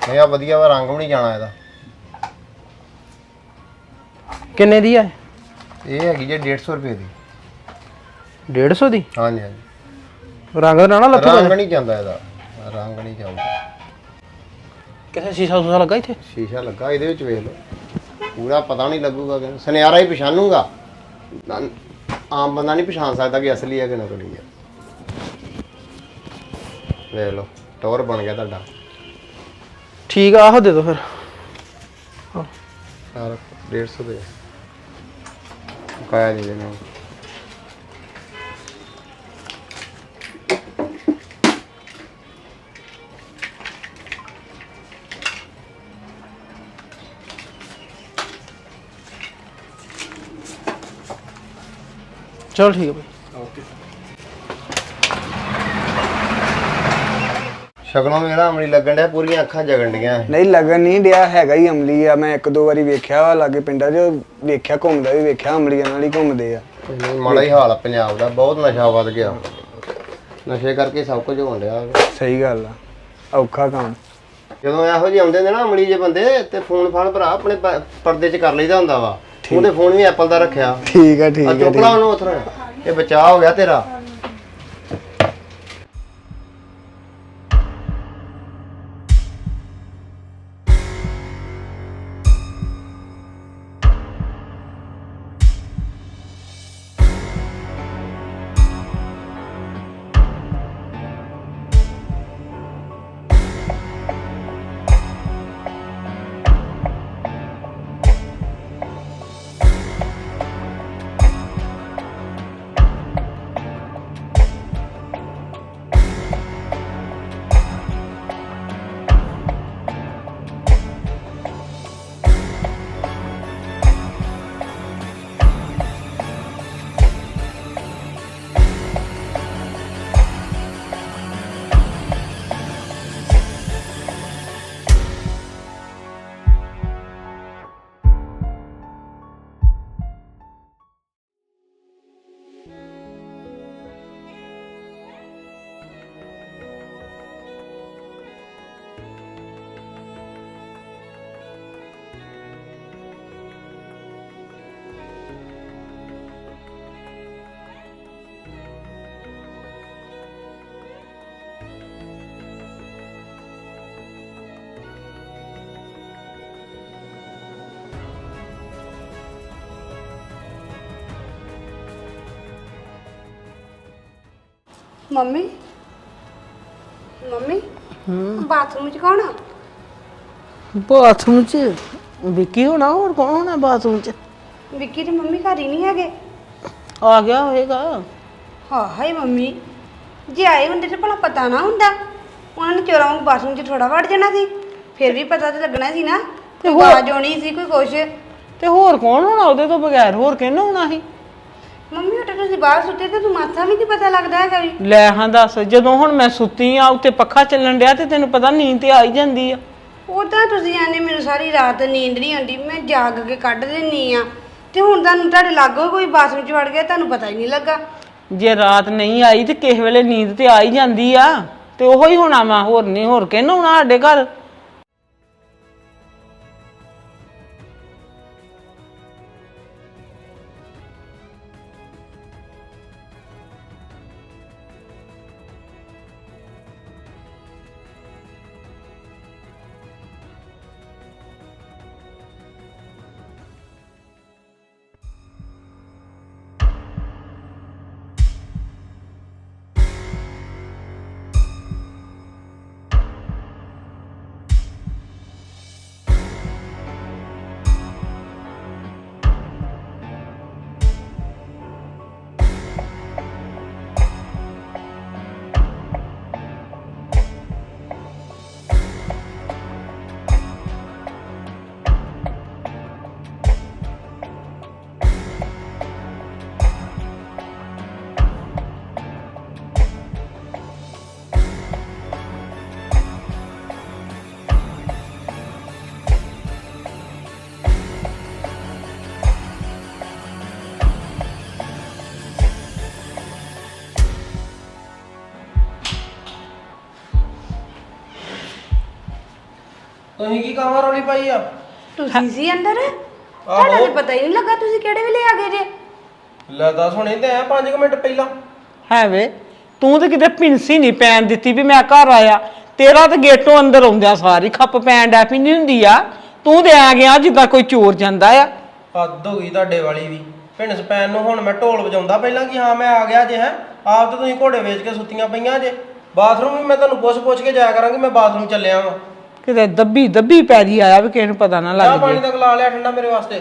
ਨਹੀਂ ਆ ਵਧੀਆ ਵਾ ਰੰਗ ਵੀ ਨਹੀਂ ਜਾਣਾ ਇਹਦਾ। ਕਿੰਨੇ ਦੀ ਹੈ ਇਹ ਹੈਗੀ ਜੇ 150 ਰੁਪਏ ਦੀ। 150 ਦੀ? ਹਾਂਜੀ ਹਾਂਜੀ। ਰੰਗ ਦਾ ਨਾ ਲੱਥੂ ਰੰਗ ਨਹੀਂ ਜਾਂਦਾ ਇਹਦਾ। ਰੰਗ ਨਹੀਂ ਜਾਊਗਾ ਕਿਸੇ ਸ਼ੀਸ਼ਾ ਸੂਸਾ ਲੱਗਾ ਇੱਥੇ? ਸ਼ੀਸ਼ਾ ਲੱਗਾ ਇਹਦੇ ਵਿੱਚ ਵੇਖ ਲਓ। ਪੂਰਾ ਪਤਾ ਨਹੀਂ ਲੱਗੂਗਾ ਕਿ ਸੁਨਿਆਰਾ ਹੀ ਪਛਾਣੂਗਾ। ਨਾ- ਆਮ ਬੰਦਾ ਨਹੀਂ ਪਛਾਣ ਸਕਦਾ ਕਿ ਅਸਲੀ ਹੈ ਕਿ ਨਕਲੀ ਹੈ। ਵੇਖ ਲਓ ਟੌਰ ਬਣ ਗਿਆ ਤੁਹਾਡਾ। ਠੀਕ ਆ ਆਹ ਦੇ ਦਿਓ ਫਿਰ। ਸਾਰਾ 150 ਦੇ। ਕਾਇਆ ਨਹੀਂ ਦੇਣਾ ਚਲ ਠੀਕ ਹੈ ਭਾਈ ਸ਼ਕਲੋਂ ਮੇਰਾ ਅਮਲੀ ਲੱਗਣ ਡਿਆ ਪੂਰੀਆਂ ਅੱਖਾਂ ਜਗਣ ਡੀਆਂ ਨਹੀਂ ਲੱਗਣ ਨਹੀਂ ਡਿਆ ਹੈਗਾ ਹੀ ਅਮਲੀ ਆ। ਮੈਂ ਇੱਕ ਦੋ ਵਾਰੀ ਵੇਖਿਆ ਵਾ ਲਾਗੇ ਪਿੰਡਾਂ 'ਚ ਵੇਖਿਆ ਘੁੰਮਦਾ ਵੀ ਵੇਖਿਆ ਅਮਲੀਆਂ ਨਾਲ ਹੀ ਘੁੰਮਦੇ ਆ। ਮਾੜਾ ਹੀ ਹਾਲ ਆ ਪੰਜਾਬ ਦਾ ਬਹੁਤ ਨਸ਼ਾ ਵੱਧ ਗਿਆ। ਨਸ਼ੇ ਕਰਕੇ ਸਭ ਕੁਝ ਹੋਣ ਡਿਆ। ਸਹੀ ਗੱਲ ਆ ਔਖਾ ਕੰਮ। ਜਦੋਂ ਇਹੋ ਜਿਹੇ ਆਉਂਦੇ ਨੇ ਨਾ ਅਮਲੀ ਜਿਹੇ ਬੰਦੇ ਤੇ ਫੋਨ ਫਾਨ ਭਰਾ ਆਪਣੇ ਪ- ਪਰਦੇ 'ਚ ਕਰ ਲਈਦਾ ਹੁੰਦਾ ਵਾ। ਉਹਦੇ ਫੋਨ ਵੀ ਐਪਲ ਦਾ ਰੱਖਿਆ। ਠੀਕ ਆ ਠੀਕ ਆ ਆ ਚੁੱਕ ਲਾ ਉਹਨੂੰ ਉਥੋਂ ਇਹ ਬਚਾਅ ਹੋ ਗਿਆ ਤੇਰਾ। ਮੰਮੀ। ਮੰਮੀ ਬਾਥਰੂਮ ਚ ਕੌਣ ਆ? ਬਾਥਰੂਮ 'ਚ ਵਿੱਕੀ ਹੋਣਾ ਹੋਰ ਕੌਣ ਹੋਣਾ ਬਾਥਰੂਮ 'ਚ? ਵਿੱਕੀ ਤੇ ਮੰਮੀ ਘਰ ਹੀ ਨਹੀਂ ਹੈਗੇ। ਆ ਗਿਆ ਹੋਏਗਾ। ਹਾਂ ਹਾਏ ਮੰਮੀ ਜੇ ਆਏ ਹੁੰਦੇ ਤੇ ਭਲਾ ਪਤਾ ਨਾ ਹੁੰਦਾ। ਉਹਨਾਂ ਨੇ ਚੋਰਾਂ ਨੂੰ ਬਾਥਰੂਮ 'ਚ ਥੋੜਾ ਵੜ ਜਾਣਾ ਸੀ। ਫਿਰ ਵੀ ਪਤਾ ਤੇ ਲੱਗਣਾ ਸੀ ਨਾ ਤੇ ਆਵਾਜ਼ ਆਉਣੀ ਸੀ ਕੋਈ ਕੁਛ। ਤੇ ਹੋਰ ਕੌਣ ਹੋਣਾ ਉਹਦੇ ਤੋਂ ਬਗੈਰ? ਹੋਰ ਕਿਹਨੂੰ ਹੋਣਾ ਸੀ? ਬਾਹਰ ਸੁੱਤੇ ਤੇ ਤੂੰ ਮਾਥਾ ਵੀ ਨਹੀਂ ਪਤਾ ਲੱਗਦਾ ਹੈਗਾ ਵੀ। ਲੈ ਹਾਂ ਦੱਸ ਜਦੋਂ ਹੁਣ ਮੈਂ ਸੁੱਤੀ ਆ ਉੱਤੇ ਪੱਖਾ ਚੱਲਣ ਡਿਆ ਤੇ ਤੈਨੂੰ ਪਤਾ ਨੀਂਦ ਤੇ ਆ ਹੀ ਜਾਂਦੀ ਆ। ਉਹ ਤਾਂ ਤੁਸੀਂ ਆਨੇ ਮੈਨੂੰ ਸਾਰੀ ਰਾਤ ਨੀਂਦ ਨਹੀਂ ਆਉਂਦੀ ਮੈਂ ਜਾਗ ਕੇ ਕੱਢ ਦਿੰਨੀ ਆ। ਤੇ ਹੁਣ ਤੁਹਾਨੂੰ ਤੁਹਾਡੇ ਲਾਗੋ ਕੋਈ ਬਾਥਰੂਮ 'ਚ ਵੜ ਗਿਆ ਤੁਹਾਨੂੰ ਪਤਾ ਹੀ ਨਹੀਂ ਲੱਗਾ। ਜੇ ਰਾਤ ਨਹੀਂ ਆਈ ਤੇ ਕਿਸੇ ਵੇਲੇ ਨੀਂਦ ਤੇ ਆ ਹੀ ਜਾਂਦੀ ਆ ਤੇ ਉਹੋ ਹੀ ਹੋਣਾ ਵਾ ਹੋਰ ਨਹੀਂ ਹੋਰ ਕਿਹਨੂੰ ਹੋਣਾ ਸਾਡੇ ਘਰ? ਤੁਸੀਂ ਕੀ ਕਾਵਾਂ ਰੋਲੀ ਪਾਈ ਆ? ਤੁਸੀਂ ਸੀ ਅੰਦਰ? ਤੁਹਾਡਾ ਤੇ ਪਤਾ ਹੀ ਨਹੀਂ ਲੱਗਾ ਤੁਸੀਂ ਕਿਹੜੇ ਵੇਲੇ ਆ ਗਏ ਜੇ। ਲੈ ਦੱਸ ਹੁਣੇ ਤੇ ਆਇਆ 5 ਮਿੰਟ ਪਹਿਲਾਂ। ਹੈ ਵੇ ਤੂੰ ਤੇ ਕਿਤੇ ਪਿੰਸੀ ਨਹੀਂ ਪੈਣ ਦਿੱਤੀ ਵੀ ਮੈਂ ਘਰ ਆਇਆ। ਤੇਰਾ ਤੇ ਗੇਟੋਂ ਅੰਦਰ ਆਉਂਦਿਆ ਸਾਰੀ ਖੱਪ ਪੈਣ ਡੈ ਪਈ ਨਹੀਂ ਹੁੰਦੀ ਆ। ਤੂੰ ਤੇ ਆ ਗਿਆ ਜਿੱਦਾਂ ਕੋਈ ਚੋਰ ਜਾਂਦਾ ਆ। ਹੱਦ ਹੋ ਗਈ ਤੁਹਾਡੇ ਵਾਲੀ ਵੀ। ਭਿੰਨ ਸਪੈਨ ਨੂੰ ਹੁਣ ਮੈਂ ਢੋਲ ਵਜਾਉਂਦਾ ਪਹਿਲਾਂ ਕਿ ਹਾਂ ਮੈਂ ਆ ਗਿਆ ਜੇ ਹੈ। ਆਪ ਤਾਂ ਤੁਸੀਂ ਘੋੜੇ ਵੇਚ ਕੇ ਸੁੱਤੀਆਂ ਪਈਆਂ ਜੇ। ਬਾਥਰੂਮ ਵੀ ਮੈਂ ਤੁਹਾਨੂੰ ਪੁੱਛ ਪੁੱਛ ਕੇ ਜਾਇਆ ਕਰਾਂਗੀ ਮੈਂ ਬਾਥਰੂਮ ਚੱਲਿਆ ਵਾਂ। ਕਿਤੇ ਦੱਬੀ ਦੱਬੀ ਪੈਰੀ ਆਇਆ ਵੀ ਕਿਸੇ ਨੂੰ ਪਤਾ ਨਾ ਚਾਹ ਲੱਗ ਪਾਣੀ ਜੇ। ਦਾ ਗਲਾ ਲਿਆ ਠੰਡਾ ਮੇਰੇ ਵਾਸਤੇ।